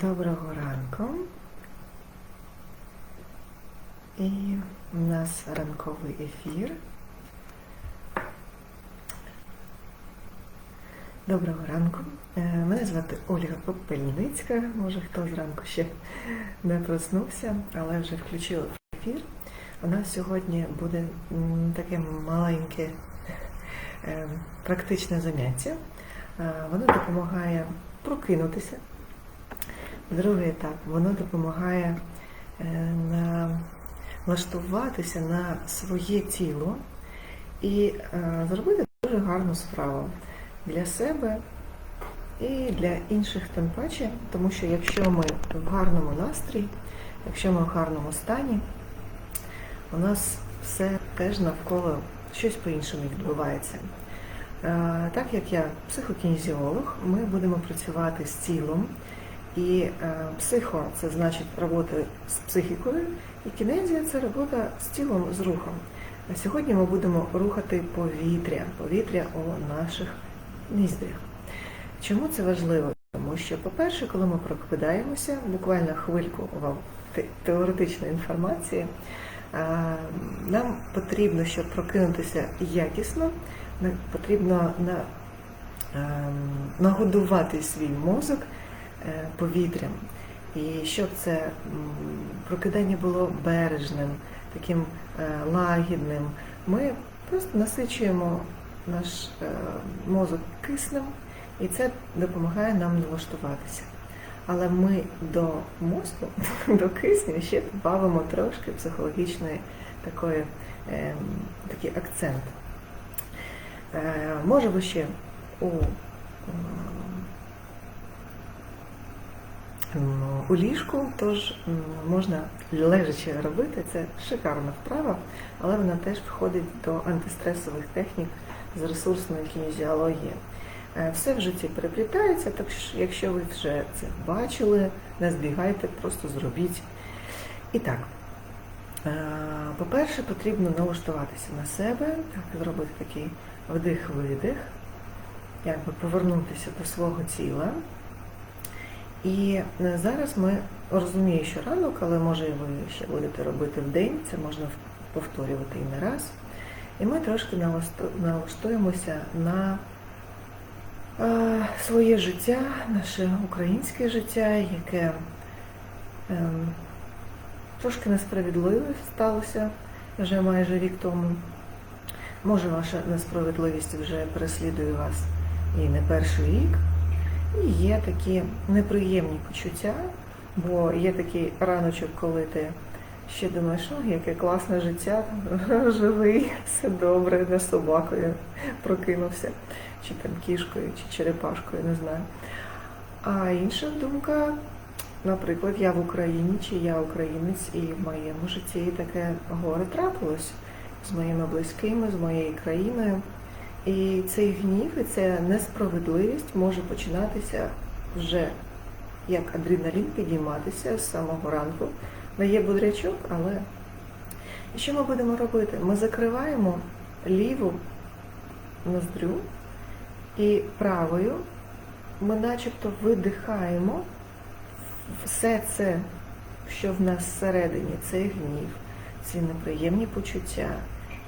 Доброго ранку. І у нас ранковий ефір. Доброго ранку. Е, Мене звати Ольга Попельницька. Може хто зранку ще не проснувся, але вже включила ефір. У нас сьогодні буде таке маленьке е, практичне заняття. Е, Воно допомагає прокинутися. Другий етап воно допомагає е, на влаштуватися на своє тіло і е, зробити дуже гарну справу для себе і для інших тим паче, тому що якщо ми в гарному настрої, якщо ми в гарному стані, у нас все теж навколо щось по-іншому відбувається. Е, Так як я психокінезіолог, ми будемо працювати з тілом. І е, психо це значить робота з психікою, і кінезія це робота з тілом, з рухом. Сьогодні ми будемо рухати повітря, повітря у наших ніздрях. Чому це важливо? Тому що, по-перше, коли ми прокидаємося, буквально хвильку вам теоретичної інформації, е, нам потрібно, щоб прокинутися якісно, не- потрібно ем, нагодувати свій мозок повітрям. І щоб це прокидання було бережним, таким е, лагідним, ми просто насичуємо наш е, мозок киснем, і це допомагає нам налаштуватися. Але ми до мозку, до кисню ще додамо трошки психологічної такої, е, такий акцент. Е, може ще у у ліжку, тож можна лежачи робити, це шикарна вправа, але вона теж входить до антистресових технік з ресурсної кінезіології. Е, Все в житті переплітається, так що якщо ви вже це бачили, не збігайте, просто зробіть. І так, е, по-перше, потрібно налаштуватися на себе, так, зробити такий вдих-видих, якби повернутися до свого тіла. І е, зараз ми розумію, що ранок, але може і ви ще будете робити в день, це можна повторювати і не раз. І ми трошки налаштуємося на е, своє життя, наше українське життя, яке ем, трошки несправедливе сталося вже майже рік тому. Може, ваша несправедливість вже переслідує вас і не перший рік. І є такі неприємні почуття, бо є такий раночок, коли ти ще думаєш, о, яке класне життя, живий, все добре, не собакою прокинувся, чи там кішкою, чи черепашкою, не знаю. А інша думка, наприклад, я в Україні, чи я українець, і в моєму житті таке горе трапилось з моїми близькими, з моєю країною. І цей гнів і ця несправедливість може починатися вже як адреналін підійматися з самого ранку. Дає бодрячок, але і що ми будемо робити? Ми закриваємо ліву ноздрю і правою ми начебто видихаємо все це, що в нас всередині, цей гнів, ці неприємні почуття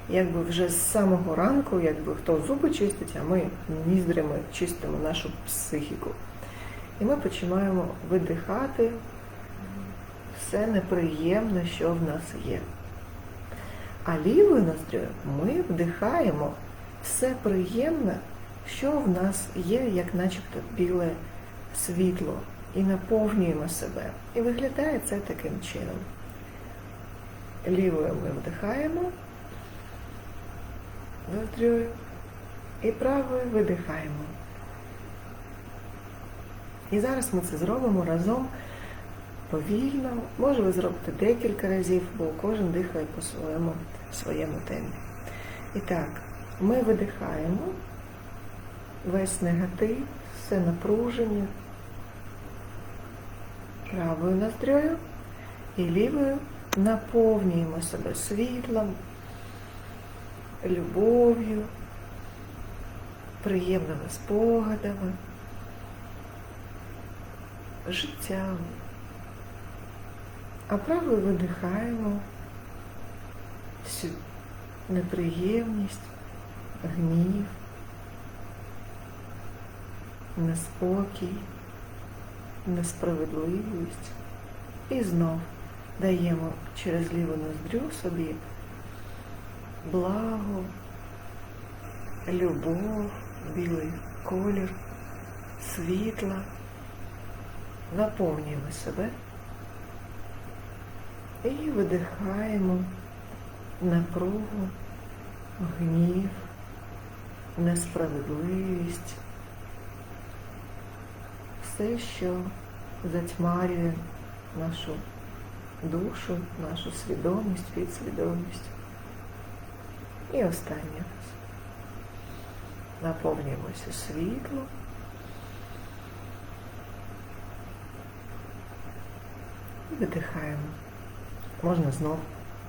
якби вже з самого ранку, якби хто зуби чистить, а ми ніздрями чистимо нашу психіку. І ми починаємо видихати все неприємне, що в нас є. А лівою ноздрю ми вдихаємо все приємне, що в нас є, як начебто біле світло, і наповнюємо себе. І виглядає це таким чином. Лівою ми вдихаємо ноздрю і правою видихаємо. І зараз ми це зробимо разом повільно. Може ви зробите декілька разів, бо кожен дихає по своєму, своєму темпі. І так, ми видихаємо весь негатив, все напруження правою ноздрёю і лівою наповнюємо себе світлом, любов'ю, приємними спогадами. життям. А правою видихаємо всю неприємність, гнів, неспокій, несправедливість. І знов даємо через ліву ноздрю собі благо, любов, білий колір, світла. Наповнюємо себе і видихаємо напругу, гнів, несправедливість, все, що затьмарює нашу душу, нашу свідомість, підсвідомість. І останнє. Наповнюємося світлом. І видихаємо. Можна знов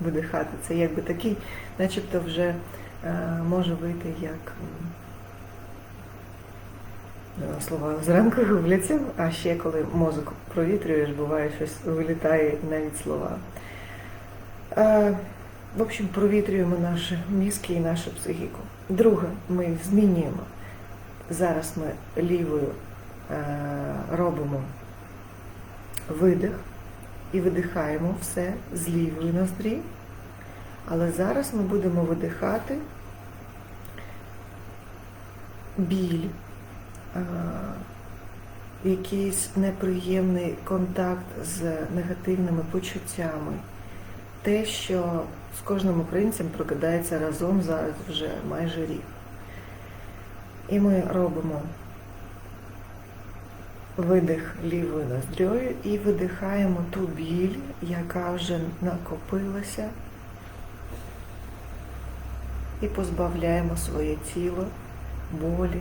видихати. Це якби такий, начебто вже е, може вийти як е, слова зранку губляться, а ще коли мозок провітрюєш, буває щось вилітає навіть слова. Е, в общем, провітрюємо наші мізки і нашу психіку. Друге, ми змінюємо. Зараз ми лівою е, робимо видих і видихаємо все з лівої ноздрі. Але зараз ми будемо видихати біль, е, якийсь неприємний контакт з негативними почуттями. Те, що з кожним українцем прокидається разом зараз вже майже рік. І ми робимо видих лівою ноздрьою і видихаємо ту біль, яка вже накопилася, і позбавляємо своє тіло болі,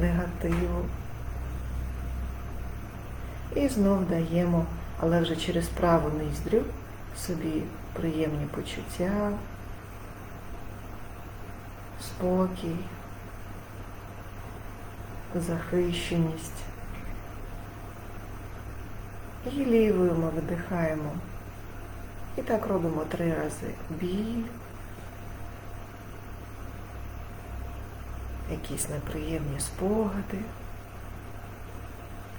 негативу. І знов даємо, але вже через праву ніздрю собі приємні почуття, спокій, захищеність. І лівою ми видихаємо. І так робимо три рази. Біль, якісь неприємні спогади.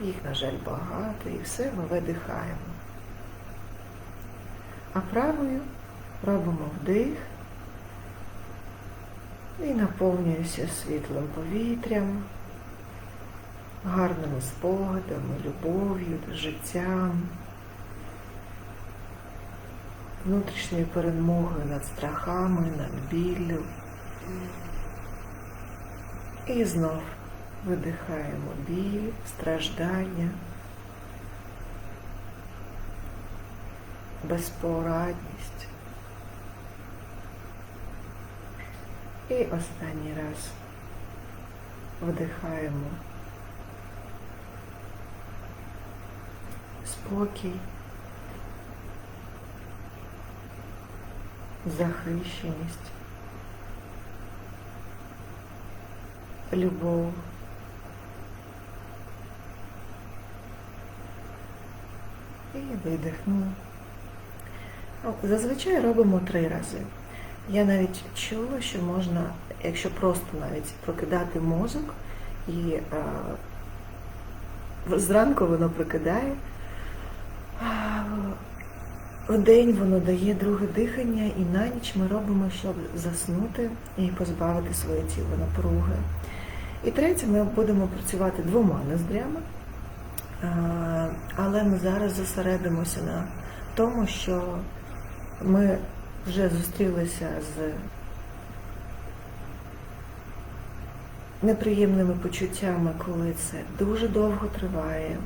Їх, на жаль, багато, і все ми видихаємо. А правою робимо вдих і наповнююся світлим повітрям, гарними спогадами, любов'ю, життям, внутрішньою перемогою над страхами, над біллю. І знов видихаємо біль, страждання, безпорадність. І останній раз вдихаємо спокій, захищеність, любов. І видихнули. Зазвичай робимо три рази. Я навіть чула, що можна, якщо просто навіть прокидати мозок, і а, зранку воно прокидає, в день воно дає друге дихання, і на ніч ми робимо, щоб заснути і позбавити своє тіло напруги. І третє, ми будемо працювати двома ноздрями, але ми зараз зосередимося на тому, що ми вже зустрілися з неприємними почуттями, коли це дуже довго триває.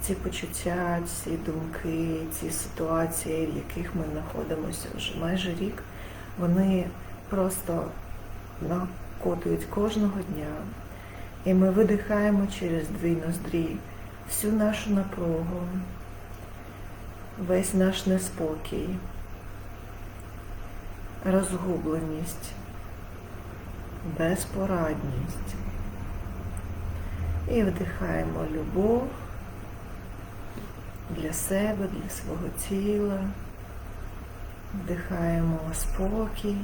Ці почуття, ці думки, ці ситуації, в яких ми знаходимося вже майже рік, вони просто накотують кожного дня. І ми видихаємо через дві ноздрі всю нашу напругу, весь наш неспокій, розгубленість, безпорадність. І вдихаємо любов, для себе, для свого тіла. Вдихаємо спокій,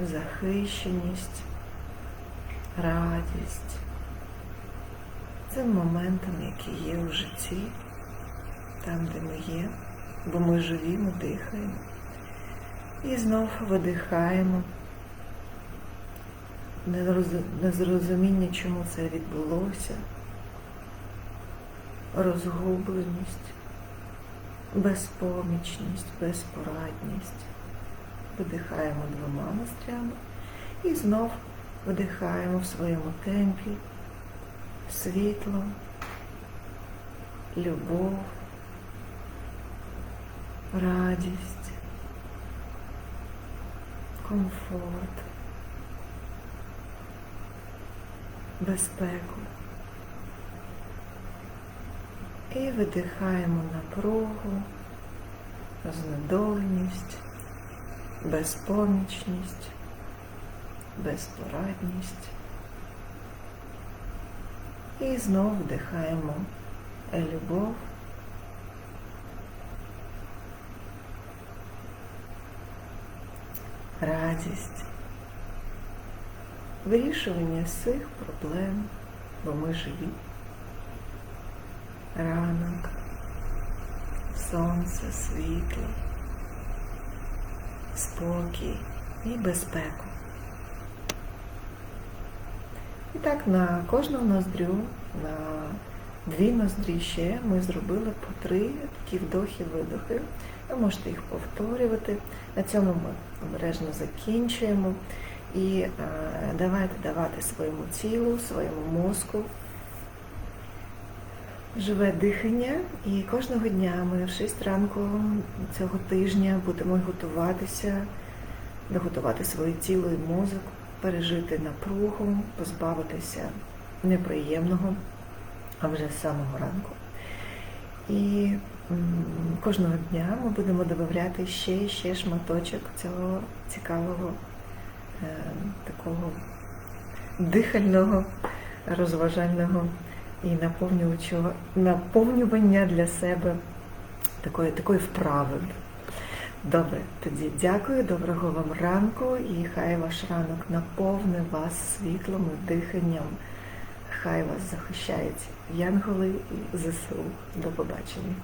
захищеність, радість цим моментом, які є у житті, там, де ми є, бо ми живі, ми дихаємо. І знов видихаємо. Незрозуміння, чому це відбулося, розгубленість, безпомічність, безпорадність. Видихаємо двома ноздрями і знов видихаємо в своєму темпі. Світло, любов, радість, комфорт, безпеку. І видихаємо напругу, знедоленість, безпомічність, безпорадність. І знов вдихаємо любов, радість, вирішування всіх проблем, бо ми живі. Ранок, сонце, світло, спокій і безпеку. І так на кожну ноздрю, на дві ноздрі ще ми зробили по три такі вдохи-видохи. Ви можете їх повторювати. На цьому ми обережно закінчуємо. І е, давайте давати своєму тілу, своєму мозку живе дихання. І кожного дня ми в 6 ранку цього тижня будемо готуватися, доготувати своє тіло і мозок, пережити напругу, позбавитися неприємного, а вже з самого ранку. І кожного дня ми будемо додати ще і ще шматочок цього цікавого е, такого дихального, розважального і наповнювання для себе такої, такої вправи. Добре, тоді дякую, доброго вам ранку і хай ваш ранок наповне вас світлом і диханням. Хай вас захищають янголи і ЗСУ. До побачення.